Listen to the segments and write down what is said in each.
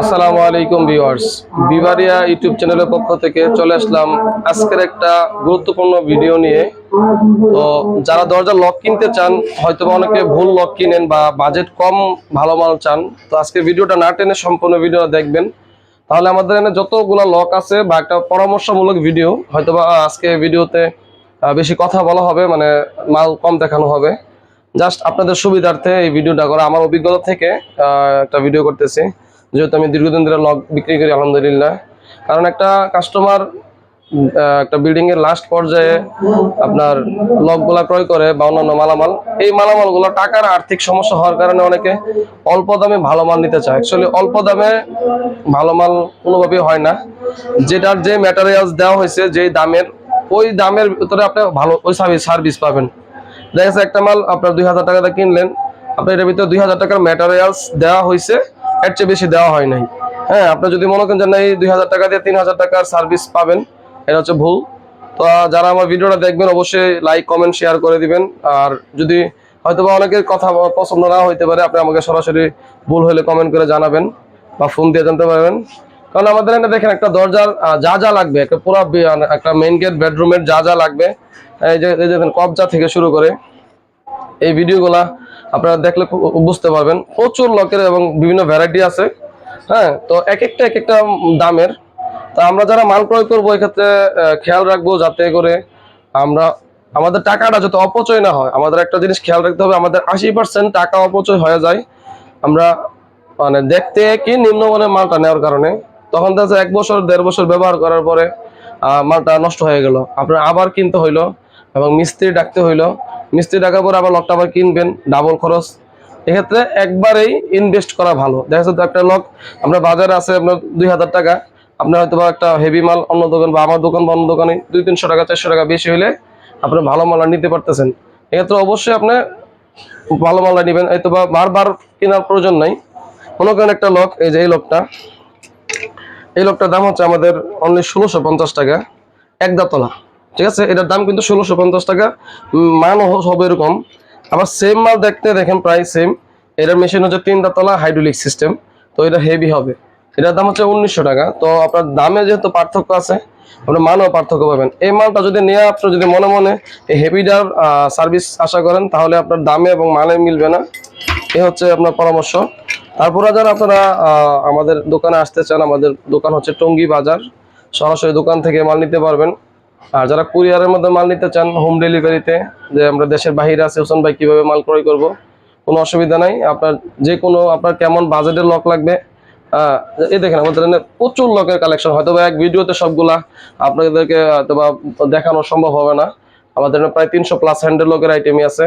আসসালামু আলাইকুম viewers. বিবারিয়া YouTube চ্যানেলের পক্ষ থেকে চলে আসলাম আজকের একটা গুরুত্বপূর্ণ ভিডিও নিয়ে। তো যারা দরজা লক কিনতে চান হয়তো অনেকে ভুল লক কিনেন বা বাজেট কম ভালো মাল চান, তো আজকে ভিডিওটা না টেনে সম্পূর্ণ ভিডিও দেখবেন। তাহলে আমাদের এখানে যতগুলো লক আছে বা একটা পরামর্শমূলক ভিডিও হয়তো আজকে ভিডিওতে বেশি কথা বলা হবে মানে মাল কম দেখানো হবে। জাস্ট আপনাদের সুবিধার্থে এই ভিডিওটা করা। আমার অভিজ্ঞতা থেকে একটা ভিডিও করতেছি। যেহেতু আমি দীর্ঘদিন ধরে লক বিক্রি করি, আলহামদুলিল্লাহ। কারণ একটা কাস্টমার একটা বিল্ডিং এর লাস্ট পর্যায়ে আপনার লকগুলা ক্রয় করে বা অন্যান্য মালামাল, এই মালামালগুলো টাকার আর্থিক সমস্যা হওয়ার কারণে অনেকে অল্প দামে ভালো মাল নিতে চায়। অ্যাকচুয়ালি অল্প দামে ভালো মাল কোনোভাবেই হয় না। যেটার যে ম্যাটেরিয়ালস দেওয়া হয়েছে, যেই দামের, ওই দামের ভিতরে আপনি ভালো, ওই সার্ভিস পাবেন। দেখা যাচ্ছে একটা মাল আপনার দুই হাজার টাকাতে কিনলেন। আপনার এটার ভিতরে দুই হাজার টাকার ম্যাটেরিয়ালস দেওয়া হয়েছে, এর চেয়ে বেশি দেওয়া হয় নাই। হ্যাঁ আপনি যদি মনে করেন যে না, এই দুই হাজার টাকা দিয়ে তিন হাজার টাকার সার্ভিস পাবেন, এটা হচ্ছে ভুল। তো যারা আমার ভিডিওটা দেখবেন, অবশ্যই লাইক কমেন্ট শেয়ার করে দিবেন। আর যদি হয়তো বা অনেকের কথা পছন্দ না হইতে পারে, আপনি আমাকে সরাসরি ভুল হলে কমেন্ট করে জানাবেন বা ফোন দিয়ে জানতে পারবেন। কারণ আমাদের এখানে দেখেন একটা দরজার যা যা লাগবে, একটা পুরো মানে একটা মেইন গেট বেডরুমের যা যা লাগবে। এই যে দেখেন কবজা থেকে শুরু করে এই ভিডিওগুলা আপনারা দেখলে বুঝতে পারবেন। প্রচুর লকের এবং বিভিন্ন ভ্যারাইটি আছে হ্যাঁ? তো এক একটা এক একটা দামের। তা আমরা যারা মাল ক্রয় করব, এক্ষেত্রে খেয়াল রাখব যাতে করে আমরা, আমাদের টাকাটা যাতে অপচয় না হয়। আমাদের একটা জিনিস খেয়াল রাখতে হবে, আমাদের আশি পার্সেন্ট টাকা অপচয় হয়ে যায়। আমরা মানে দেখতে কি নিম্নমানের মালটা নেওয়ার কারণে। তখন দেখা এক বছর, দেড় বছর ব্যবহার করার পরে মালটা নষ্ট হয়ে গেল। আপনার আবার কিনতে হইল এবং মিস্ত্রি ডাকতে হইল। মিস্ত্রি ডাকার পর আবার লকটা আবার কিনবেন ডাবল খরচ। এক্ষেত্রে একবারেই ইনভেস্ট করা ভালো। দেখা যাচ্ছে একটা লক আমরা বাজারে আছে আপনার দুই হাজার টাকা। আপনার হয়তো একটা হেভি মাল, অন্য দোকান বা আমার দোকান বা অন্য দোকানে দুই, তিনশো টাকা, চারশো টাকা বেশি হলে আপনি ভালো মাল নিতে পারতেছেন। এক্ষেত্রে অবশ্যই আপনি ভালো মালটা নেবেন। হয়তো বা বারবার কেনার প্রয়োজন নাই। মনে করেন একটা লক, এই যে এই লকটা এই লোকটার দাম হচ্ছে আমাদের অনলি ষোলোশো পঞ্চাশ টাকা, এক দাতলা, ঠিক আছে? এটার দাম কিন্তু ষোলোশো পঞ্চাশ টাকা মানও হবে এরকম। আবার সেম মাল দেখতে দেখেন প্রায় সেম এটার মেশিন হচ্ছে তিন দাতলা হাইড্রোলিক সিস্টেম তো এটা হেভি হবে। এটার দাম হচ্ছে উনিশশো টাকা, তো আপনার দামে যেহেতু পার্থক্য আছে আপনার মানও পার্থক্য পাবেন। এই মালটা যদি নিয়ে আপনি যদি মনে মনে এই হেভিটার সার্ভিস আশা করেন, তাহলে আপনার দামে এবং মানে মিলবে না। এ হচ্ছে আপনার পরামর্শ। তারপরে যারা আপনারা আমাদের দোকানে আসতে চান, আমাদের দোকান হচ্ছে টঙ্গী বাজার। সরাসরি দোকান থেকে মাল নিতে পারবেন। আর যারা কুরিয়ারের মধ্যে মাল নিতে চান, হোম ডেলিভারিতে, যে আমরা দেশের বাইরে আছে হোসেন ভাই কীভাবে মাল ক্রয় করব, কোনো অসুবিধা নাই। আপনার যে কোনো, আপনার কেমন বাজেটের লক লাগবে এই দেখেন, আমাদের এখানে প্রচুর লকের কালেকশন হয়তো এক ভিডিওতে সবগুলা আপনাদেরকে হয়তো বা দেখানো সম্ভব হবে না। আমাদের প্রায় তিনশো প্লাস হ্যান্ডেল লকের আইটেমই আছে।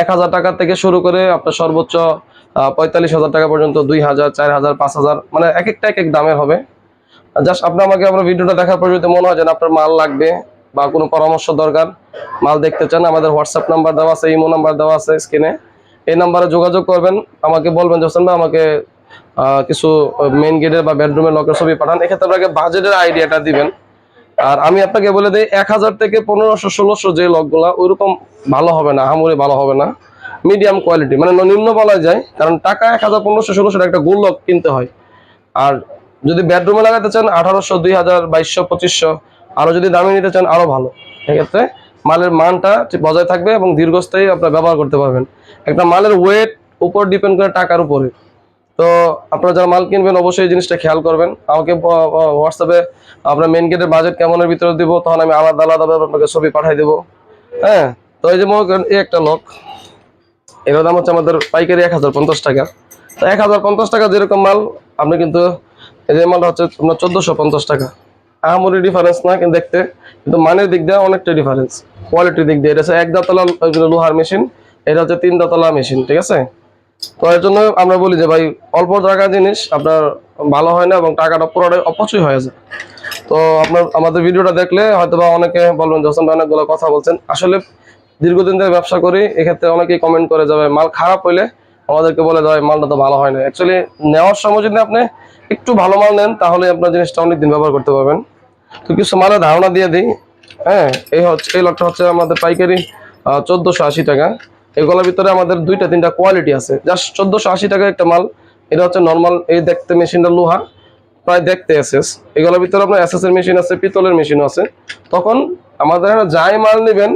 এক হাজার টাকা থেকে শুরু করে আপনার সর্বোচ্চ পঁয়তাল্লিশ হাজার টাকা পর্যন্ত, দুই হাজার, চার হাজার, পাঁচ হাজার মানে এক একটা এক এক দামের হবে। জাস্ট আপনি আমাকে আপনার ভিডিওটা দেখার পর যদি মনে হয় যে আপনার মাল লাগবে বা কোনো পরামর্শ দরকার, মাল দেখতে চান, আমাদের হোয়াটসঅ্যাপ নাম্বার দেওয়া আছে ইমো নাম্বার দেওয়া আছে স্ক্রিনে এই নাম্বারে যোগাযোগ করবেন, আমাকে বলবেন যে, হোসেন ভাই, আমাকে কিছু মেইন গেটের বা বেডরুমের লকের ছবি পাঠান। এক্ষেত্রে আপনাকে বাজেটের আইডিয়াটা দিবেন। আর আমি আপনাকে বলে দিই, এক হাজার থেকে পনেরোশো, ষোলোশো যে লকগুলা ওইরকম ভালো হবে না আহামরি ভালো হবে না। মিডিয়াম কোয়ালিটি মানে নিম্ন বলা যায়, কারণ টাকা এক হাজার পনেরোশো ষোলোশো একটা গোল লক কিনতে হয়। আর যদি বেডরুমে লাগাতে চান, আঠারোশো, দুই হাজার, বাইশশো, পঁচিশশো আরও যদি দামি নিতে চান আরও ভালো। এক্ষেত্রে মালের মানটা বজায় থাকবে এবং দীর্ঘস্থায়ী আপনারা ব্যবহার করতে পারবেন। একটা মালের ওয়েট উপর ডিপেন্ড করে টাকার উপরে। তো আপনারা যারা মাল কিনবেন, অবশ্যই এই জিনিসটা খেয়াল করবেন। আমাকে হোয়াটসঅ্যাপে আপনার মেন গেটের বাজেট কেমনের ভিতরে দিব, তখন আমি আলাদা আলাদাভাবে আপনাকে ছবি পাঠিয়ে দেবো। হ্যাঁ তো এই যে এই একটা লক এটার দাম হচ্ছে আমাদের পাইকারি এক হাজার পঞ্চাশ টাকা। তো এক হাজার পঞ্চাশ টাকা যেরকম মাল, আপনি কিন্তু এই যে মালটা হচ্ছে আপনার চোদ্দোশো পঞ্চাশ টাকা। আহামরি ডিফারেন্স না কিন্তু দেখতে, কিন্তু মানের দিক দিয়ে অনেকটা ডিফারেন্স কোয়ালিটির দিক দিয়ে, এটা হচ্ছে এক দাতলা লোহার মেশিন এটা হচ্ছে তিন দাতলা মেশিন ঠিক আছে? তো এর জন্য আমরা বলি যে ভাই, অল্প টাকা জিনিস আপনার ভালো হয় না এবং টাকাটা পুরোটাই অপচয় হয়ে যায়। তো আপনার, আমাদের ভিডিওটা দেখলে হয়তো বা অনেকে বলবেন যে, হোসেন অনেকগুলো কথা বলছেন। আসলে দীর্ঘদিন ধরে ব্যবসা করি, এক্ষেত্রে অনেকেই কমেন্ট করে যাবে মাল খারাপ হইলে আমাদেরকে বলে দেয় মালটা তো ভালো হয় না। অ্যাকচুয়ালি নেওয়ার সময় যদি আপনি একটু ভালো মাল নেন, তাহলে আপনার জিনিসটা অনেকদিন ব্যবহার করতে পারবেন। তো কিছু মালের ধারণা দিয়ে দিই। হ্যাঁ এই হচ্ছে, এই লটটা হচ্ছে আমাদের পাইকারি চোদ্দোশো আশি টাকা। এগুলোর ভিতরে আমাদের দুইটা, তিনটা কোয়ালিটি আছে। জাস্ট চোদ্দোশো আশি টাকা একটা মাল, এটা হচ্ছে নর্মাল এই দেখতে মেশিনটা লোহা, প্রায় দেখতে এসএস এগুলোর ভিতরে আপনার এসএস এর মেশিন আছে, পিতলের মেশিনও আছে। তখন আমাদের যাই মাল নেবেন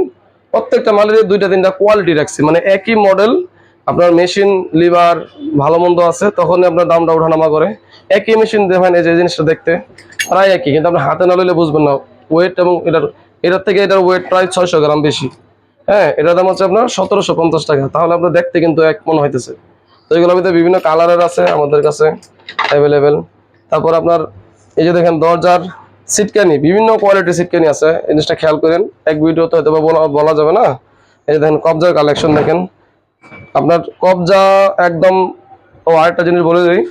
প্রত্যেকটা মালের দুইটা তিনটা কোয়ালিটি রাখছি। মানে একই মডেল আপনার মেশিন লিভার ভালো মন্দ আছে তখন আপনার দামটা ওঠানামা করে। একই মেশিন দেখেন, এই যে জিনিসটা দেখতে, প্রায় একই, কিন্তু আপনি হাতে না লইলে বুঝবেন না ওয়েট এবং এটার এটার থেকে এটার ওয়েট প্রায় ছয়শো গ্রাম বেশি। হ্যাঁ এটার দাম হচ্ছে আপনার সতেরোশো পঞ্চাশ টাকা। তাহলে আপনার দেখতে কিন্তু এক মনে হইতেছে। তো এগুলোর ভিতরে বিভিন্ন কালারের আছে, আমাদের কাছে অ্যাভেলেবেল তারপর আপনার, এই যে দেখেন দরজার সিটকানি, বিভিন্ন কোয়ালিটির সিটকানি আছে। এই জিনিসটা খেয়াল করেন, এক ভিডিওতে হয়তো বলা যাবে না। এই দেখেন, কবজার কালেকশন দেখেন। আপনার কবজা একদম, ও আরেকটা জিনিস বলে দিই।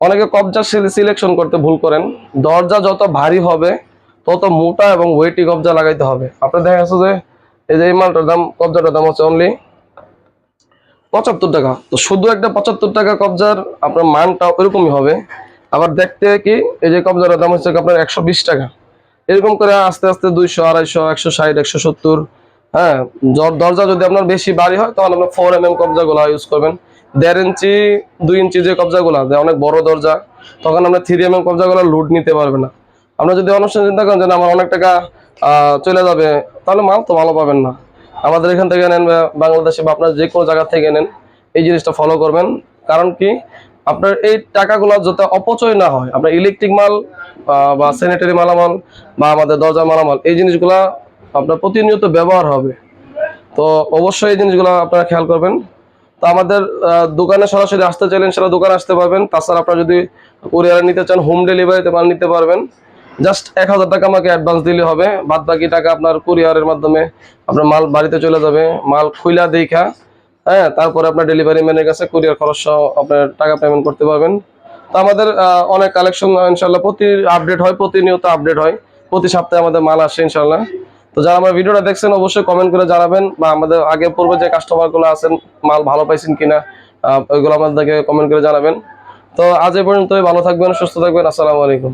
অনেকে কবজা সিলেকশন করতে ভুল করেন। দরজা যত ভারী হবে, তত মোটা এবং ওয়েটি কবজা লাগাইতে হবে। আপনার দেখা যাচ্ছে যে, এই যে এই মালটার দাম, কবজাটার দাম হচ্ছে অনলি পঁচাত্তর টাকা। তো শুধু একটা পঁচাত্তর টাকা কবজার আপনার মানটা ওইরকমই হবে। আবার দেখতে কি, এই যে কবজার দাম হচ্ছে আপনার একশো বিশ টাকা। এরকম করে আস্তে আস্তে দুইশো, আড়াইশো, একশো ষাট, একশো সত্তর হ্যাঁ দরজা যদি আপনার বেশি বাড়ি হয়, তখন আপনার ফোর এম এম কবজাগুলো ইউজ করবেন। দেড় ইঞ্চি, দুই ইঞ্চি যে কবজাগুলো, যে অনেক বড় দরজা, তখন আপনার থ্রি এম এম কবজাগুলো লোড নিতে পারবে না। আমরা যদি অনুষ্ঠান চিন্তা করেন যে আমার অনেক টাকা চলে যাবে তাহলে মাল তো ভালো পাবেন না। আমাদের এখান থেকে নেন বাংলাদেশে বা আপনার যে কোনো জায়গা থেকে নেন, এই জিনিসটা ফলো করবেন। কারণ কি আপনার এই টাকাগুলো যাতে অপচয় না হয় আপনার ইলেকট্রিক মাল বা স্যানিটারি মালামাল, বা আমাদের দরজা মালামাল, এই জিনিসগুলা আপনার প্রতিনিয়ত ব্যবহার হবে। তো অবশ্যই এই জিনিসগুলো আপনারা খেয়াল করবেন। তো আমাদের দোকানে সরাসরি আসতে চাইলেন সেটা দোকানে আসতে পারবেন। তাছাড়া আপনারা যদি কুরিয়ারে নিতে চান হোম ডেলিভারিতে মাল নিতে পারবেন। জাস্ট এক হাজার টাকা আমাকে অ্যাডভান্স দিলে হবে। বাদ বাকি টাকা আপনার কুরিয়ারের মাধ্যমে আপনার মাল বাড়িতে চলে যাবে। মাল খুইলা দেখা হ্যাঁ তারপরে আপনার ডেলিভারি ম্যানের কাছে কুরিয়ার খরচ সহ আপনার টাকা পেমেন্ট করতে পারবেন। তো আমাদের অনেক কালেকশন ইনশাল্লাহ প্রতি আপডেট হয়, প্রতিনিয়ত আপডেট হয়। প্রতি সপ্তাহে আমাদের মাল আসে ইনশাল্লাহ তো যারা আমার ভিডিওটা দেখছেন, অবশ্যই কমেন্ট করে জানাবেন বা আমাদের আগে পূর্বে যে কাস্টমারগুলো আছেন, মাল ভালো পাইছেন কিনা ওইগুলো আমাদেরকে কমেন্ট করে জানাবেন। তো আজ এ পর্যন্তই, ভালো থাকবেন, সুস্থ থাকবেন, আসসালামু আলাইকুম।